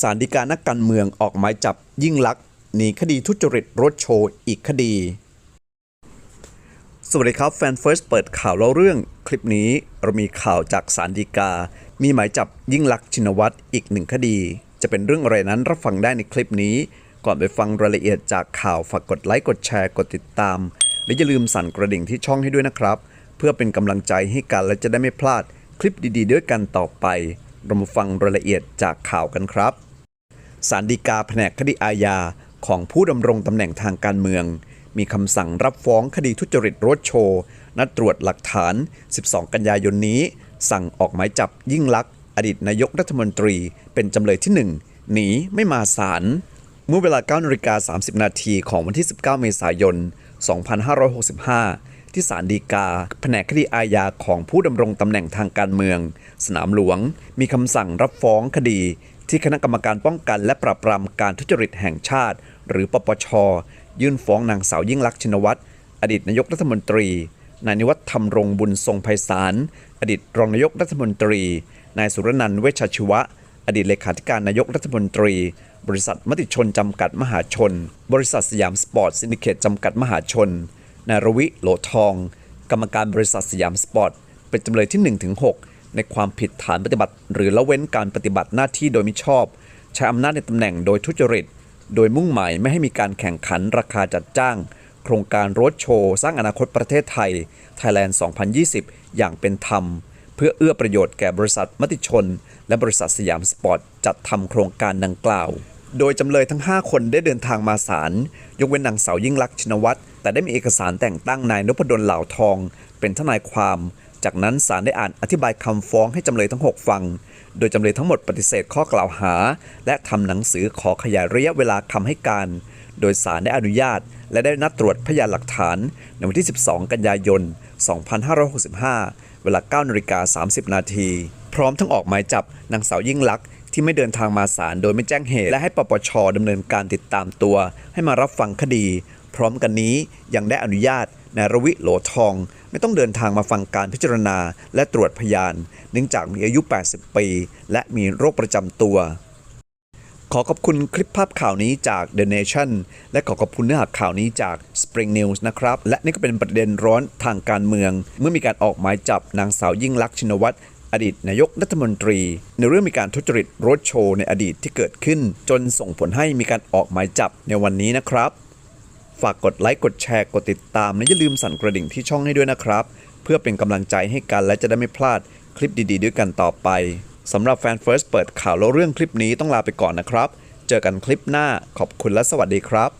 สารดีกานักการเมืองออกหมายจับยิ่งลักษณ์หนีคดีทุจริตรถโชว์อีกคดี สวัสดีครับ แฟนเฟิร์สเปิดข่าวเล่าเรื่องคลิปนี้เรามีข่าวจากสารดีกา มีหมายจับยิ่งลักษณ์ชินวัตรอีกหนึ่งคดี จะเป็นเรื่องอะไรนั้นรับฟังได้ในคลิปนี้ ก่อนไปฟังรายละเอียดจากข่าวฝากกดไลค์กดแชร์กดติดตาม และอย่าลืมสั่นกระดิ่งที่ช่องให้ด้วยนะครับ เพื่อเป็นกำลังใจให้กันและจะได้ไม่พลาดคลิปดีๆ ด้วยกันต่อไปเรามาฟังรายละเอียดจากข่าวกันครับ สารดีกาแผนกคดีอาญาของผู้ดำรงตำแหน่งทางการเมือง มีคำสั่งรับฟ้องคดีทุจริตรถโชว์ นัดตรวจหลักฐาน 12 กันยายนนี้ สั่งออกหมายจับยิ่งลักษณ์อดีตนายกรัฐมนตรี เป็นจำเลยที่ 1 หนีไม่มาศาลเมื่อเวลา9นาฬิกา30 นาทีของวันที่ 19 เมษายน 2565 ที่ศาลฎีกา แผนกคดีอาญาของผู้ดำรงตำแหน่งทางการเมือง สนามหลวง มีคำสั่งรับฟ้องคดี ที่คณะกรรมการป้องกันและปราบปรามการทุจริตแห่งชาติ หรือปปช ยื่นฟ้องนางสาวยิ่งลักษณ์ชินวัตร อดีตนายกรัฐมนตรี นายนิวัฒน์ธรรมรงบุญทรงไพศาล อดีตรองนายกรัฐมนตรี นายสุรนันท์เวชชีวะ อดีตเลขาธิการนายกรัฐมนตรี บริษัทมติชนจำกัดมหาชน บริษัทสยามสปอร์ตซินดิเคตจำกัดมหาชน นายรวิโหลทอง กรรมการบริษัทสยามสปอร์ต เป็นจำเลยที่1-6 ในความผิดฐานปฏิบัติ หรือละเว้นการปฏิบัติหน้าที่โดยมิชอบ ใช้อำนาจในตำแหน่งโดยทุจริต โดยมุ่งหมายไม่ให้มีการแข่งขันราคาจัดจ้าง โครงการรถโชว์ สร้างอนาคตประเทศไทย Thailand 2020 อย่างเป็นธรรม เพื่อเอื้อประโยชน์แก่บริษัทมติชน และบริษัทสยามสปอร์ตจัดทำโครงการดังกล่าว โดยจำเลยทั้ง 5 คนได้เดินทางมาศาลยกเว้นนางสาวยิ่งลักษณ์ชินวัตรแต่ได้มีเอกสารแต่งตั้งนายนพดลเหล่าทอง เป็นทนายความ จากนั้นศาลได้อ่านอธิบายคำฟ้องให้จำเลยทั้ง 6 ฟัง โดยจำเลยทั้งหมดปฏิเสธข้อกล่าวหา และทำหนังสือขอขยายระยะเวลาคำให้การ โดยศาลได้อนุญาต และได้นัดตรวจพยานหลักฐาน ในวันที่ 12 กันยายน 2565 เวลา9นาฬิกา30 นาที พร้อมทั้งออกหมายจับนางสาวยิ่งลักษณ์ ที่ไม่เดินทางมาศาลโดยไม่แจ้งเหตุ และให้ปปชดำเนินการติดตามตัว ให้มารับฟังคดี พร้อมกันนี้ยังได้อนุญาตนายรวิโหลทอง ไม่ต้องเดินทางมาฟังการพิจารณา และตรวจพยาน เนื่องจากมีอายุ 80 ปี และมีโรคประจำตัว ขอขอบคุณคลิปภาพข่าวนี้จาก The Nation และขอขอบคุณเนื้อหาข่าวนี้จาก Spring News นะครับ และนี่ก็เป็นประเด็นร้อนทางการเมือง เมื่อมีการออกหมายจับนางสาวยิ่งลักษณ์ชินวัตร อดีตนายกรัฐมนตรี ในเรื่องมีการทุจริตรถโชว์ในอดีตที่เกิดขึ้น จนส่งผลให้มีการออกหมายจับในวันนี้นะครับ ฝากกดไลค์กดแชร์กดติดตามและอย่าลืมสั่นกระดิ่งที่ช่องให้ด้วยนะครับ เพื่อเป็นกำลังใจให้กันและจะได้ไม่พลาดคลิปดีๆ ด้วยกันต่อไปสำหรับแฟนเฟิร์สเปิดข่าวแล้วเรื่องคลิปนี้ต้องลาไปก่อนนะครับ เจอกันคลิปหน้าขอบคุณและสวัสดีครับ